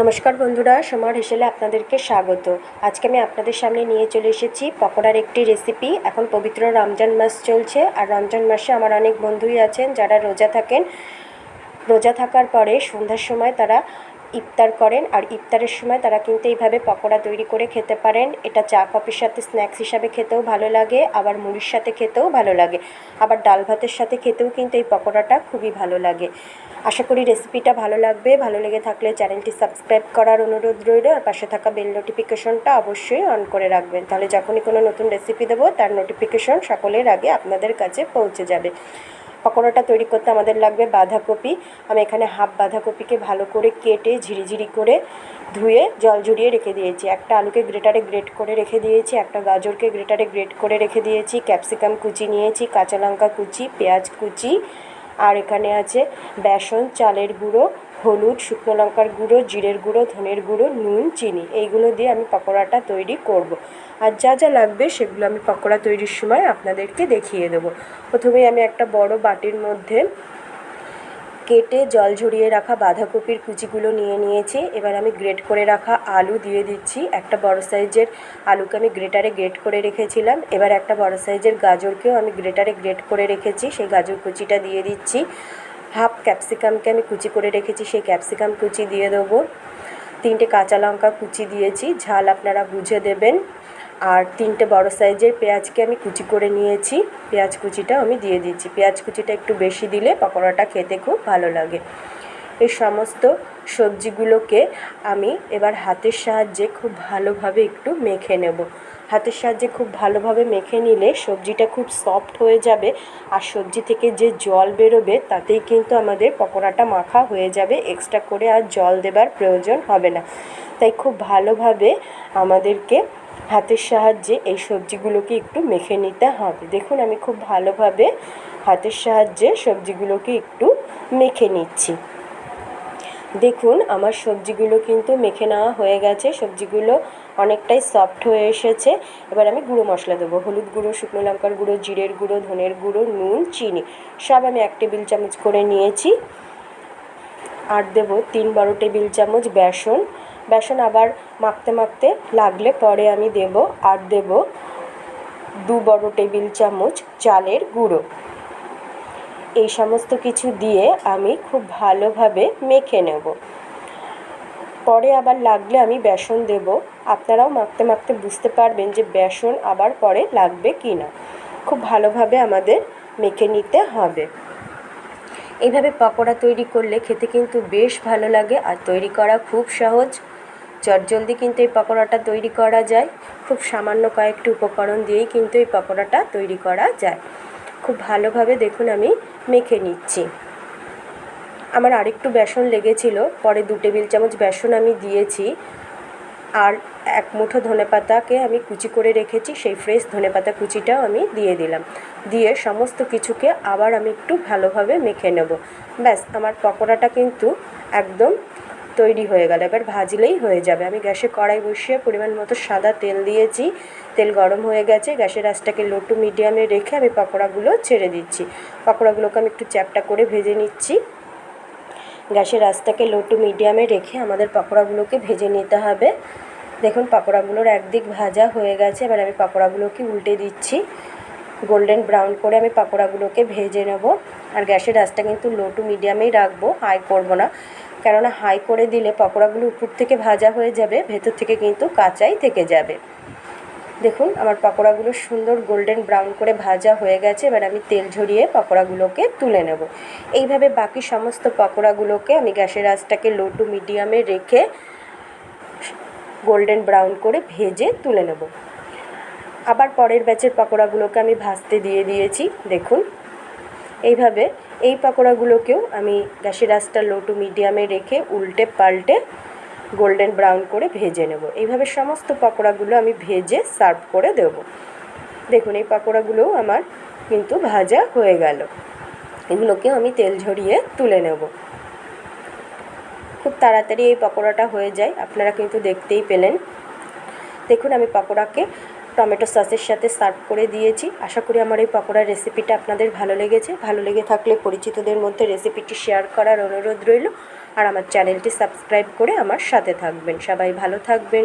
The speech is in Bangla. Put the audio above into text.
নমস্কার বন্ধুরা সোমার হেসেলে আপনাদেরকে স্বাগত। আজকে আমি আপনাদের সামনে নিয়ে চলে এসেছি পকোড়ার একটি রেসিপি এখন পবিত্র রমজান মাস চলছে আর রমজান মাসে আমার অনেক বন্ধুই আছেন যারা রোজা থাকেন। রোজা থাকার পরে সন্ধ্যার সময় তারা ইফতার করেন আর ইফতারের সময় তারা কিন্তু এইভাবে পকোড়া তৈরি করে খেতে পারেন। এটা চা কফির সাথে, স্ন্যাক্স হিসাবে খেতেও ভালো লাগে, আবার মুড়ির সাথে খেতেও ভালো লাগে। আবার ডাল ভাতের সাথে খেতেও কিন্তু এই পকোড়াটা খুবই ভালো লাগে। আশা করি রেসিপিটা ভালো লাগবে। ভালো লেগে থাকলে চ্যানেলটি সাবস্ক্রাইব করার অনুরোধ রইল। আর পাশে থাকা বেল নোটিফিকেশনটা অবশ্যই অন করে রাখবেন। তাহলে যখনই কোনো নতুন রেসিপি দেবো, তার নোটিফিকেশন সকলের আগে আপনাদের কাছে পৌঁছে যাবে। পকোড়াটা তৈরি করতে আমাদের লাগবে বাঁধাকপি। আমি এখানে হাফ বাঁধাকপিকে ভালো করে কেটে ঝিরিঝিরি করে ধুয়ে জল ঝরিয়ে রেখে দিয়েছি। একটা আলুকে গ্রেটারে গ্রেট করে রেখে দিয়েছি, একটা গাজরকে গ্রেটারে গ্রেট করে রেখে দিয়েছি, ক্যাপসিকাম কুচি নিয়েছি, কাঁচা লঙ্কা কুচি, পেঁয়াজ কুচি, আর এখানে আছে বেসন, চালের গুঁড়ো, হলুদ, শুকনো লঙ্কার গুঁড়ো, জিরের গুঁড়ো, ধনের গুঁড়ো, নুন, চিনি। এইগুলো দিয়ে আমি পকোড়াটা তৈরি করব। আর যা যা লাগবে সেগুলো আমি পকোড়া তৈরির সময় আপনাদেরকে দেখিয়ে দেবো। প্রথমেই আমি একটা বড় বাটির মধ্যে কেটে জল ঝরিয়ে রাখা বাঁধাকপির কুচিগুলো নিয়ে নিয়েছি। এবার আমি গ্রেট করে রাখা আলু দিয়ে দিচ্ছি। একটা বড় সাইজের আলুকে আমি গ্রেটারে গ্রেট করে রেখেছিলাম। এবার একটা বড় সাইজের গাজরকেও আমি গ্রেটারে গ্রেট করে রেখেছি। সেই গাজর কুচিটা দিয়ে দিচ্ছি। হাফ ক্যাপসিকামকে আমি কুচি করে রেখেছি। সেই ক্যাপসিকাম কুচি দিয়ে দেবো। তিনটে কাঁচা লঙ্কা কুচি দিয়েছি। ঝাল আপনারা বুঝে দেবেন। আর তিনটে বড় সাইজের পেঁয়াজকে আমি কুচি করে নিয়েছি। পেঁয়াজ কুচিটা আমি দিয়ে দিচ্ছি। পেঁয়াজ কুচিটা একটু বেশি দিলে পকোড়াটা খেতে খুব ভালো লাগে। এই সমস্ত সবজিগুলোকে আমি এবার হাতের সাহায্যে খুব ভালোভাবে একটু মেখে নেব। হাতের সাহায্যে খুব ভালোভাবে মেখে নিলে সবজিটা খুব সফট হয়ে যাবে আর সবজি থেকে যে জল বেরোবে তাতেই কিন্তু আমাদের পকোড়াটা মাখা হয়ে যাবে। এক্সট্রা করে আর জল দেবার প্রয়োজন হবে না। তাই খুব ভালোভাবে আমাদেরকে হাতের সাহায্যে এই সবজিগুলোকে একটু মেখে নিতে হবে। দেখুন, আমি খুব ভালোভাবে হাতের সাহায্যে সবজিগুলোকে একটু মেখে নিচ্ছি। দেখুন, আমার সবজিগুলো কিন্তু মেখে নেওয়া হয়ে গেছে। সবজিগুলো অনেকটাই সফট হয়ে এসেছে। এবার আমি গুঁড়ো মশলা দেবো। হলুদ গুঁড়ো, শুকনো লঙ্কার গুঁড়ো, জিরের গুঁড়ো, ধনের গুঁড়ো, নুন, চিনি, সব আমি এক টেবিল চামচ করে নিয়েছি। আর দেবো তিন বারো টেবিল চামচ বেসন। বেসন আবার মাখতে মাখতে লাগলে পরে আমি দেব আর দেব দু বড় টেবিল চামচ চালের গুঁড়ো। এই সমস্ত কিছু দিয়ে আমি খুব ভালোভাবে মেখে নেব। পরে আবার লাগলে আমি বেসন দেব। আপনারাও মাখতে মাখতে বুঝতে পারবেন যে বেসন আবার পরে লাগবে কি না খুব ভালোভাবে আমাদের মেখে নিতে হবে। এইভাবে পকোড়া তৈরি করলে খেতে কিন্তু বেশ ভালো লাগে আর তৈরি করা খুব সহজ। চটজলদি কিন্তু এই পকোড়াটা তৈরি করা যায়। খুব সামান্য কয়েকটি উপকরণ দিয়েই কিন্তু এই পকোড়াটা তৈরি করা যায়। খুব ভালোভাবে দেখুন আমি মেখে নিচ্ছি। আমার আরেকটু বেসন লেগেছিল, পরে দু টেবিল চামচ বেসন আমি দিয়েছি। আর এক মুঠো ধনেপাতাকে আমি কুচি করে রেখেছি, সেই ফ্রেশ ধনেপাতা কুচিটাও আমি দিয়ে দিলাম। দিয়ে সমস্ত কিছুকে আবার আমি একটু ভালোভাবে মেখে নেব। ব্যাস, আমার পকোড়াটা কিন্তু একদম তৈরি হয়ে গেল। এবার ভাজলেই হয়ে যাবে। আমি গ্যাসে কড়াই বসিয়ে পরিমাণ মতো সাদা তেল দিয়েছি। তেল গরম হয়ে গেছে। গ্যাসের আঁচটাকে লো টু মিডিয়ামে রেখে আমি পকোড়াগুলো ছেড়ে দিচ্ছি। পকোড়াগুলোকে আমি একটু চ্যাপটা করে ভেজে নিচ্ছি। গ্যাসের আঁচটাকে লো টু মিডিয়ামে রেখে আমাদের পকোড়াগুলোকে ভেজে নিতে হবে। দেখুন, পকোড়াগুলোর একদিক ভাজা হয়ে গেছে। এবার আমি পকোড়াগুলোকে উল্টে দিচ্ছি। গোল্ডেন ব্রাউন করে আমি পকোড়াগুলোকে ভেজে নেব। আর গ্যাসের আঁচটা কিন্তু লো টু মিডিয়ামেই রাখব হাই করব না। কেননা হাই করে দিলে পকোড়াগুলো উপর থেকে ভাজা হয়ে যাবে, ভেতর থেকে কিন্তু কাঁচাই থেকে যাবে। দেখুন, আমার পকোড়াগুলো সুন্দর গোল্ডেন ব্রাউন করে ভাজা হয়ে গেছে। এবার আমি তেল ঝরিয়ে পকোড়াগুলোকে তুলে নেব। এইভাবে বাকি সমস্ত পকোড়াগুলোকে আমি গ্যাসের আঁচটাকে লো টু মিডিয়ামে রেখে গোল্ডেন ব্রাউন করে ভেজে তুলে নেব। আবার পরের ব্যাচের পকোড়াগুলোকে আমি ভাজতে দিয়ে দিয়েছি। দেখুন, এইভাবে এই পকোড়াগুলোকেও আমি গ্যাসের আঁচটা লো টু মিডিয়ামে রেখে উল্টে পাল্টে গোল্ডেন ব্রাউন করে ভেজে নেব। এইভাবে সমস্ত পকোড়াগুলো আমি ভেজে সার্ভ করে দেব। দেখুন, এই পকোড়াগুলোও আমার কিন্তু ভাজা হয়ে গেল। এগুলোকেও আমি তেল ঝরিয়ে তুলে নেব। খুব তাড়াতাড়ি এই পকোড়াটা হয়ে যায়, আপনারা কিন্তু দেখতেই পেলেন। দেখুন, আমি পকোড়াকে টমেটো সসের সাথে সার্ভ করে দিয়েছি। আশা করি আমার এই পকোড়ার রেসিপিটা আপনাদের ভালো লেগেছে। ভালো লেগে থাকলে পরিচিতদের মধ্যে রেসিপিটি শেয়ার করার অনুরোধ রইল। আর আমার চ্যানেলটি সাবস্ক্রাইব করে আমার সাথে থাকবেন। সবাই ভালো থাকবেন